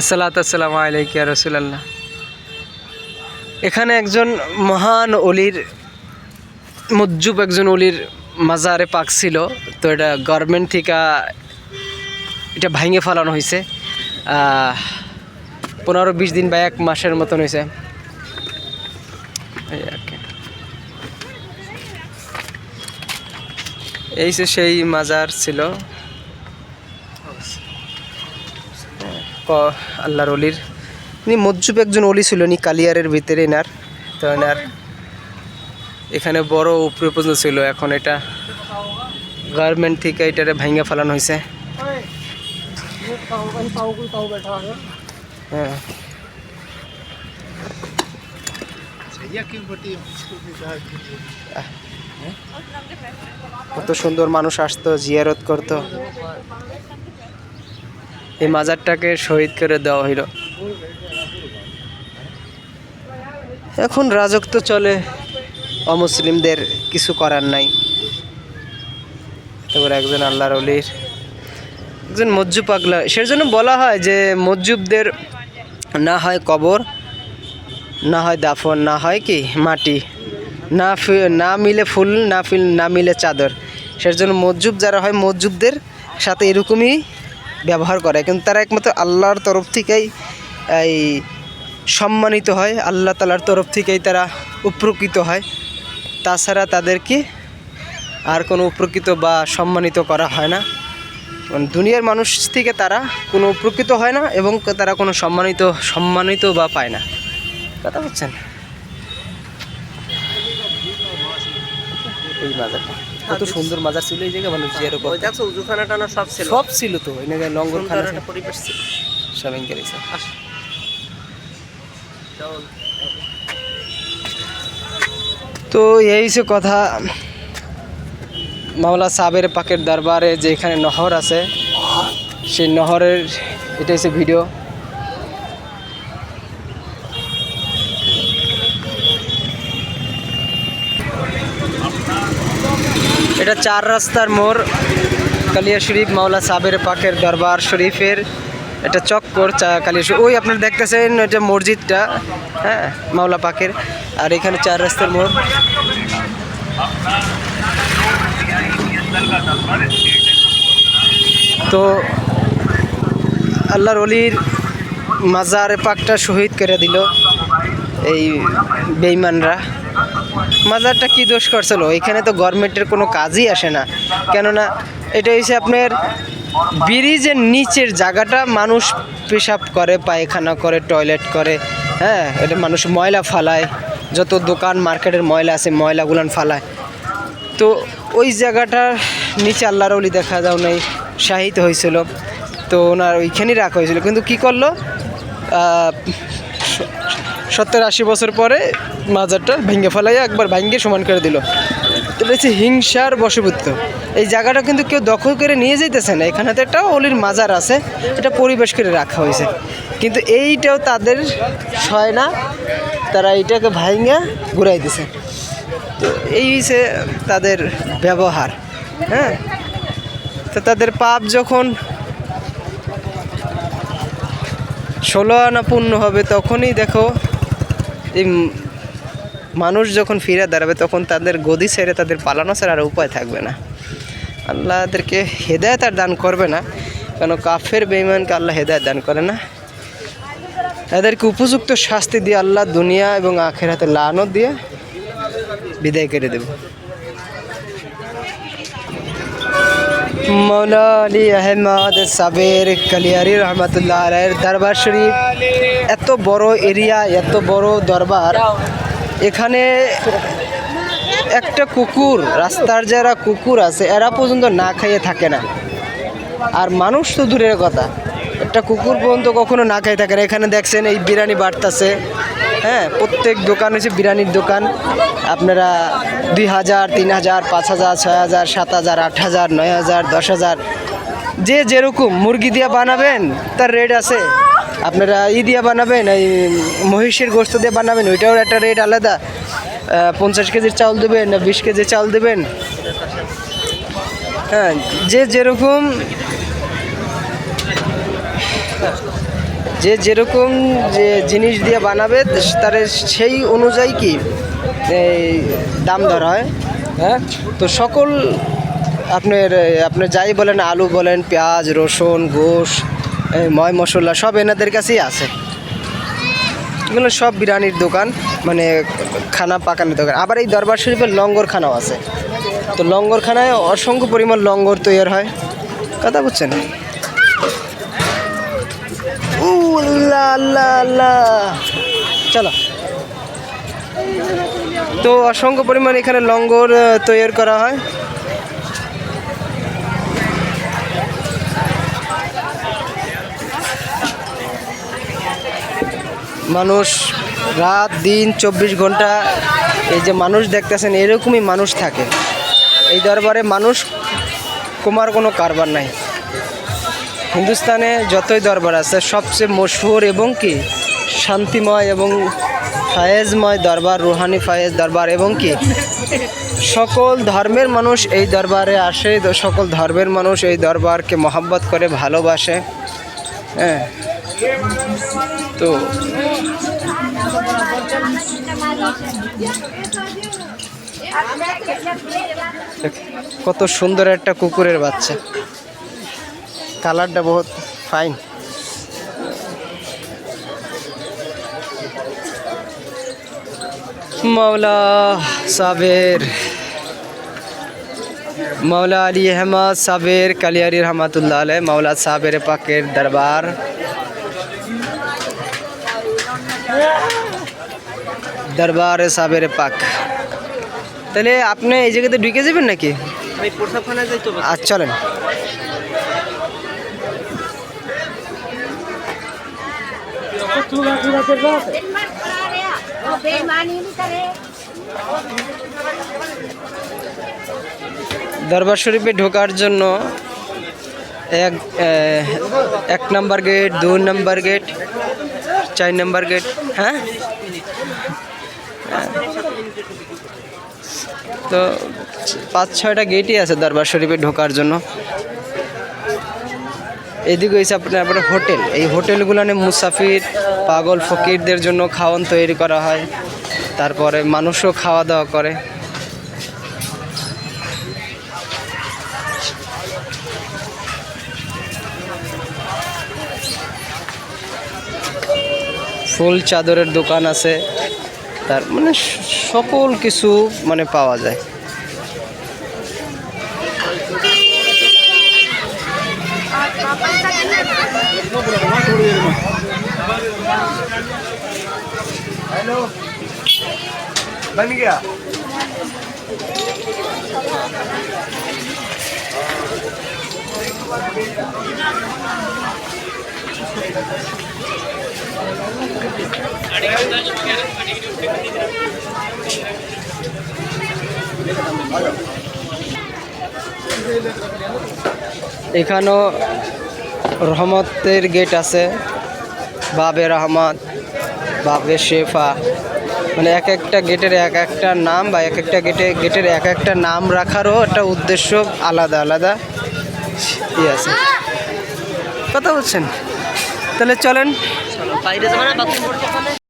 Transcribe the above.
আসসালাতাম আলাইকিয়া রসুলাল্লাহ। এখানে একজন মহান অলির, মজ্জুব একজন অলির মাজারে পাক ছিল, তো এটা গভর্নমেন্ট থেকে এটা ভাঙে ফেলানো হয়েছে। পনেরো বিশ দিন বা এক মাসের মতন হয়েছে। এই সেই মাজার ছিল। আল্লাহর অলির। ইনি মজ্জুব একজন অলি ছিল নি কালিয়ারের ভিতরে এনার। তো এনার এখানে বড় উপরে পর্যন্ত ছিল, এখন এটা গার্মেন্ট থেকে এটারে ভাঙ্গা ফেলানো হয়েছে। হ্যাঁ। কত সুন্দর মানুষ আসতো, জিয়ারত করতো। এই মাজারটাকে শহীদ করে দেওয়া হইল। এখন রাজত্ব চলে, অমুসলিমদের কিছু করার নাই। তারপর একজন আল্লাহর অলির, একজন মজ্জু পাগলা। সের জন্য বলা হয় যে মজ্জুবদের না হয় কবর, না হয় দাফন, না হয় কি মাটি, না না মিলে ফুল, না ফিল, না মিলে চাদর। সের জন্য মজ্জুব যারা হয় মজ্জুবদের সাথে এরকমই ব্যবহার করে। কিন্তু তারা একমাত্র আল্লাহর তরফ থেকেই এই সম্মানিত হয়, আল্লাহ তালার তরফ থেকেই তারা উপকৃত হয়। তাছাড়া তাদেরকে আর কোনো উপকৃত বা সম্মানিত করা হয় না। দুনিয়ার মানুষ থেকে তারা কোনো উপকৃত হয় না এবং তারা কোনো সম্মানিত সম্মানিত বা পায় না। কথা বুঝছেন? এই মাজারটা। কত সুন্দর মাজার ছিল এই জায়গায় জিয়ারো করতো। দেখছ উজুখানা টানা সব ছিল। সব ছিল তো এখানে লঙ্গর খানা একটা পরিবেশ ছিল। তো এই সে কথা মাওলা সাবের পাকের দরবারে যে এখানে নহর আছে সেই নহরের এটা হচ্ছে ভিডিও এটা চার রাস্তার মোড়, কালিয়া শরীফ, মাওলা সাবের পাকের দরবার শরীফের এটা চক্কর, চা, কালিয়া শরীফ। ওই আপনারা দেখতেছেন এটা মসজিদটা হ্যাঁ মাওলা পাকের। আর এখানে চার রাস্তার মোড়। তো আল্লাহর অলির মাজার পাকটা শহীদ করে দিল এই বেইমানরা মাজারটা কি দোষ করছিল এখানে তো গভর্নমেন্টের কোনো কাজই আসে না। কেননা এটা হচ্ছে আপনার ব্রিজের নিচের জায়গাটা মানুষ পেশাব করে, পায়খানা করে, টয়লেট করে হ্যাঁ? এটা মানুষ ময়লা ফালায়, যত দোকান, মার্কেটের ময়লা আছে ময়লাগুলান ফালায়। তো ওই জায়গাটার নিচে আল্লাহর অলি দেখা যাও নাই শাহিত হয়েছিল। তো ওনার ওইখানেই রাখা হয়েছিল। কিন্তু কি করল? সত্তর আশি বছর পরে মাজারটা ভেঙে ফেলাইয়া একবার ভেঙে সমান করে দিল। হচ্ছে হিংসার বশবর্ত এই জায়গাটা কিন্তু কেউ দখল করে নিয়ে যাইতেছে না। এখানে তো একটা অলির মাজার আছে, এটা পরিবেশ করে রাখা হয়েছে। কিন্তু এইটাও তাদের সয় না, তারা এইটাকে ভাইঙ্গা ঘুরাই দিছে। তো এই হচ্ছে তাদের ব্যবহার হ্যাঁ? তো তাদের পাপ যখন ষোলো আনা পূর্ণ হবে, তখনই দেখো এই মানুষ যখন ফিরে দাঁড়াবে, তখন তাদের গদি ছেড়ে তাদের পালানো ছাড়া আর উপায় থাকবে না। আল্লাহ তাদেরকে হেদায়ত আর দান করবে না। কেন কাফের বেইমানকে আল্লাহ হেদায়ত দান করে না। তাদেরকে উপযুক্ত শাস্তি দিয়ে আল্লাহ দুনিয়া এবং আখের হাতে লানত দিয়ে বিদায় করে দেব। মৌলা আলী আহমদ সাবের কালিয়ারি রহমতুল্লাহ আলাইয়ের দরবার শরীফ। এত বড় এরিয়া, এত বড় দরবার। এখানে একটা কুকুর, রাস্তার যারা কুকুর আছে, এরা পর্যন্ত না খাইয়ে থাকে না। আর মানুষ তো দূরের কথা। একটা কুকুর পর্যন্ত কখনো না খাই থাকে না। এখানে দেখছেন এই বিরিয়ানি বাড়তাছে। হ্যাঁ প্রত্যেক দোকান হচ্ছে বিরিয়ানির দোকান। আপনারা দুই হাজার, তিন হাজার, পাঁচ হাজার, ছয় হাজার, সাত হাজার, আট হাজার, নয় হাজার, দশ হাজার, যে যেরকম মুরগি দিয়ে বানাবেন, তার রেট আছে। আপনারা ই দিয়ে বানাবেন, এই মহিষের গোস্ত দিয়ে বানাবেন, ওইটাও একটা রেট আলাদা। পঞ্চাশ কেজির চাউল দেবেন না বিশ কেজির চাউল দেবেন। হ্যাঁ যে যেরকম যে যেরকম যে জিনিস দিয়ে বানাবে, তার সেই অনুযায়ী কি এই দাম ধরা হয়? হ্যাঁ? তো সকল আপনার আপনি যাই বলেন, আলু বলেন, পেঁয়াজ, রসুন, গোশ ময় মশলা, সব এনাদের কাছেই আছে। এগুলো সব বিরিয়ানির দোকান মানে খানা পাকানোর দোকান। আবার এই দরবার শরীফের লঙ্গরখানাও আছে। তো লঙ্গরখানায় অসংখ্য পরিমাণ লঙ্গর তৈরি হয়। কথা বুঝছেন? উ চলো। তো অসংখ্য পরিমাণ এখানে লঙ্গর তৈরি করা হয়। মানুষ রাত, দিন, চব্বিশ ঘণ্টা, এই যে মানুষ দেখতেছেন, এরকমই মানুষ থাকে। এই দরবারে মানুষ, কমার কোনো কারবার নাই। হিন্দুস্তানে যতই দরবার আছে, সবচেয়ে মশহুর এবং কি? শান্তিময় এবং ফায়েজময় দরবার, রুহানি ফায়েজ দরবার এবং কি? সকল ধর্মের মানুষ এই দরবারে আসে সকল ধর্মের মানুষ এই দরবারকে মহাব্বত করে, ভালোবাসে। হ্যাঁ। তো কত সুন্দর একটা কুকুরের বাচ্চা। কালারটা বহুত ফাইন। মাওলা সাবের মাওলা আলী আহমদ সাবের কালিয়ারি রহমাতুল্লাহ আলাই মাওলা সাবের পাকের দরবার। দরবার সাবের পাক। তাহলে আপনি এই জায়গাতে ঢুকে যাবেন নাকি? আমি প্রসাবখানায় যাই তো। আর চলেন। बेईमानी नहीं करे দরবার শরীফে ঢোকার জন্য এক আহ, এক নাম্বার গেট দুই নাম্বার গেট চার নাম্বার গেট হ্যাঁ হ্যাঁ। তো পাঁচ ছয়টা গেটই আছে দরবার শরীফে ঢোকার জন্য এদিকে হয়েছে আপনার আপনার হোটেল। এই হোটেলগুলোনে মুসাফির, পাগল, ফকিরদের জন্য খাওয়ান তৈরি করা হয়। তারপরে মানুষও খাওয়া দাওয়া করে। ফুল চাদরের দোকান আছে। তার মানে সকল কিছু মানে পাওয়া যায়। बन गया এখানেও রহমতের গেট আছে। বাবে রহমত, বাবে শেফা। মানে এক একটা গেটের এক একটা নাম বা এক একটা গেটে, গেটের এক একটা নাম রাখারও একটা উদ্দেশ্য আলাদা আলাদা। ই আছে। কথা বলছেন? তাহলে চলেন। বাইরে যাবে না, বাথরুম করতে